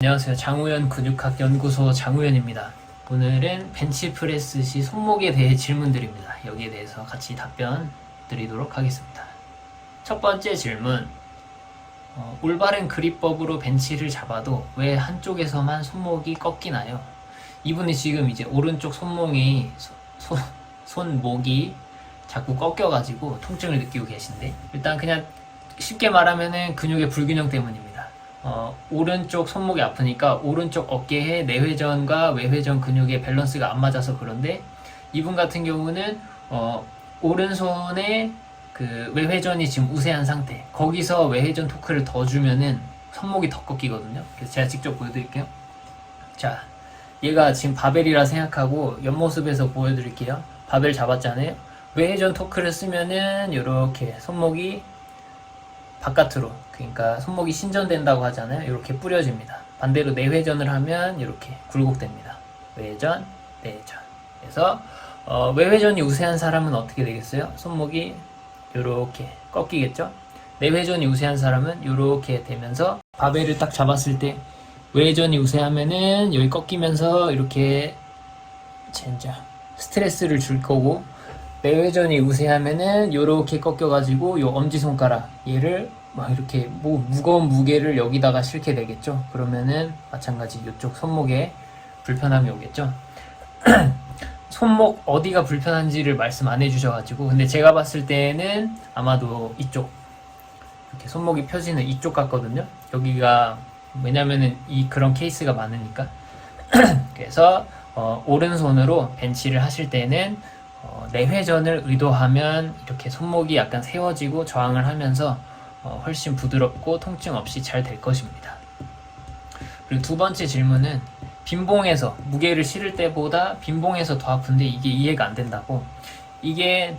안녕하세요. 장우현 근육학 연구소 장우현입니다. 오늘은 벤치프레스 시 손목에 대해 질문드립니다. 여기에 대해서 같이 답변 드리도록 하겠습니다. 첫 번째 질문. 어, 올바른 그립법으로 벤치를 잡아도 왜 한쪽에서만 손목이 꺾이나요? 이분이 지금 이제 오른쪽 손목이 소- 손- 손목이 자꾸 꺾여가지고 통증을 느끼고 계신데 일단 그냥 쉽게 말하면은 근육의 불균형 때문입니다. 어, 오른쪽 손목이 아프니까 오른쪽 어깨의 내회전과 외회전 근육의 밸런스가 안 맞아서 그런데 이분 같은 경우는 어, 오른손에 그 외회전이 지금 우세한 상태 거기서 외회전 토크를 더 주면은 손목이 더 꺾이거든요. 그래서 제가 직접 보여드릴게요. 자 얘가 지금 바벨이라 생각하고 옆모습에서 보여드릴게요. 바벨 잡았잖아요. 외회전 토크를 쓰면은 이렇게 손목이 바깥으로 그러니까 손목이 신전된다고 하잖아요. 이렇게 뿌려집니다. 반대로 내회전을 하면 이렇게 굴곡됩니다. 외회전, 내회전. 그래서 어, 외회전이 우세한 사람은 어떻게 되겠어요? 손목이 이렇게 꺾이겠죠? 내회전이 우세한 사람은 이렇게 되면서 바벨을 딱 잡았을 때 외회전이 우세하면은 여기 꺾이면서 이렇게 젠장 스트레스를 줄 거고 내회전이 우세하면은 요렇게 꺾여가지고 요 엄지손가락 얘를 막 이렇게 뭐 무거운 무게를 여기다가 실게 되겠죠. 그러면은 마찬가지 요쪽 손목에 불편함이 오겠죠. 손목 어디가 불편한지를 말씀 안 해주셔가지고 근데 제가 봤을 때는 아마도 이쪽 이렇게 손목이 펴지는 이쪽 같거든요. 여기가 왜냐면은 이 그런 케이스가 많으니까. 그래서 어, 오른손으로 벤치를 하실 때는 어, 내회전을 의도하면 이렇게 손목이 약간 세워지고 저항을 하면서 어, 훨씬 부드럽고 통증 없이 잘 될 것입니다. 그리고 두 번째 질문은 빈봉에서 무게를 실을 때보다 빈봉에서 더 아픈데 이게 이해가 안 된다고 이게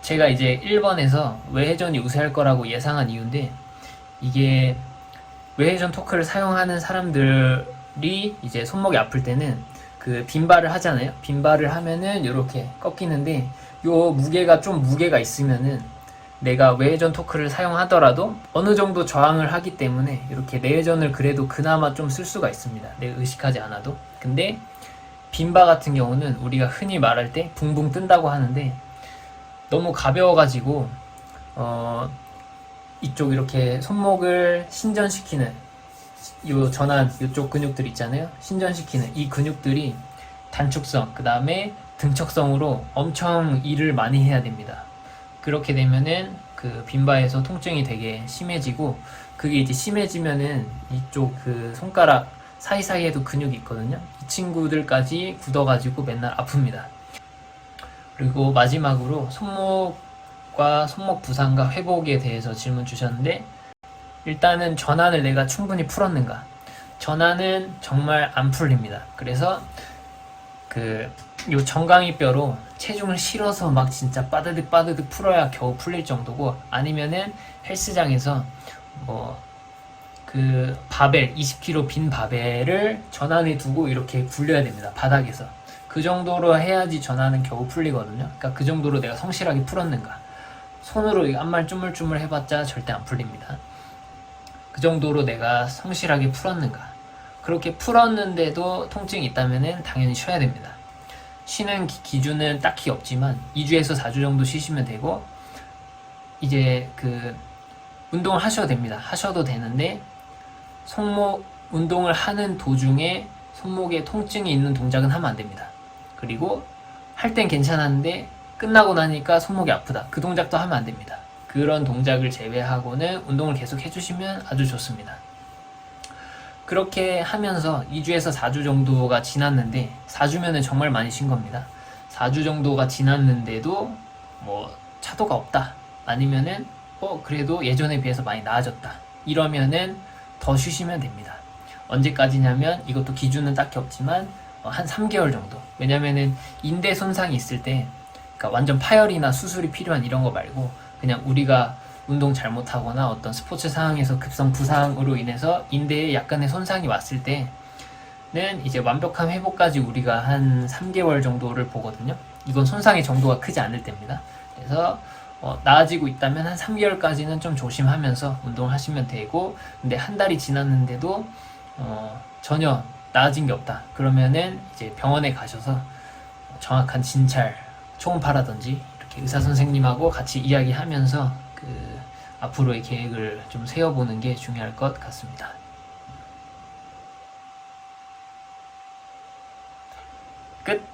제가 이제 1번에서 외회전이 우세할 거라고 예상한 이유인데 이게 외회전 토크를 사용하는 사람들이 이제 손목이 아플 때는 그 빈발을 하잖아요. 빈발을 하면은 이렇게 꺾이는데 요 무게가 좀 무게가 있으면은 내가 외회전 토크를 사용하더라도 어느 정도 저항을 하기 때문에 이렇게 내회전을 그래도 그나마 좀 쓸 수가 있습니다. 내가 의식하지 않아도. 근데 빈바 같은 경우는 우리가 흔히 말할 때 붕붕 뜬다고 하는데 너무 가벼워가지고 어 이쪽 이렇게 손목을 신전시키는 요 전환 요쪽 근육들 있잖아요. 신전시키는 이 근육들이 단축성 그 다음에 등척성으로 엄청 일을 많이 해야 됩니다. 그렇게 되면은 그 빈바에서 통증이 되게 심해지고 그게 이제 심해지면은 이쪽 그 손가락 사이사이에도 근육이 있거든요. 이 친구들까지 굳어가지고 맨날 아픕니다. 그리고 마지막으로 손목과 손목 부상과 회복에 대해서 질문 주셨는데 일단은 전환을 내가 충분히 풀었는가? 전환은 정말 안 풀립니다. 그래서 그 요 정강이 뼈로 체중을 실어서 막 진짜 빠드득 빠드득 풀어야 겨우 풀릴 정도고 아니면은 헬스장에서 뭐 그 바벨 20kg 빈 바벨을 전환에 두고 이렇게 굴려야 됩니다 바닥에서 그 정도로 해야지 전환은 겨우 풀리거든요 그러니까 그 정도로 내가 성실하게 풀었는가 손으로 앞말 쭈물쭈물 해봤자 절대 안 풀립니다 그 정도로 내가 성실하게 풀었는가 그렇게 풀었는데도 통증이 있다면은 당연히 쉬어야 됩니다 쉬는 기- 기준은 딱히 없지만 2주에서 4주 정도 쉬시면 되고 이제 그 운동을 하셔도 됩니다. 하셔도 되는데 손목 운동을 하는 도중에 손목에 통증이 있는 동작은 하면 안 됩니다. 그리고 할 땐 괜찮았는데 끝나고 나니까 손목이 아프다. 그 동작도 하면 안 됩니다. 그런 동작을 제외하고는 운동을 계속 해주시면 아주 좋습니다. 그렇게 하면서 2주에서 4주 정도가 지났는데 4주면은 정말 많이 쉰 겁니다. 4주 정도가 지났는데도 뭐 차도가 없다. 아니면은 어 그래도 예전에 비해서 많이 나아졌다. 이러면은 더 쉬시면 됩니다. 언제까지냐면 이것도 기준은 딱히 없지만 어, 한 3개월 정도. 왜냐면은 인대 손상이 있을 때 그러니까 완전 파열이나 수술이 필요한 이런 거 말고 그냥 우리가 운동 잘못하거나 어떤 스포츠 상황에서 급성 부상으로 인해서 인대에 약간의 손상이 왔을 때는 이제 완벽한 회복까지 우리가 한 3개월 정도를 보거든요. 이건 손상의 정도가 크지 않을 때입니다. 그래서 어, 나아지고 있다면 한 3개월까지는 좀 조심하면서 운동하시면 되고 근데 한 달이 지났는데도 어, 전혀 나아진 게 없다. 그러면은 이제 병원에 가셔서 정확한 진찰, 초음파라든지 의사 선생님하고 같이 이야기하면서 그 앞으로의 계획을 좀 세워보는 게 중요할 것 같습니다. 끝.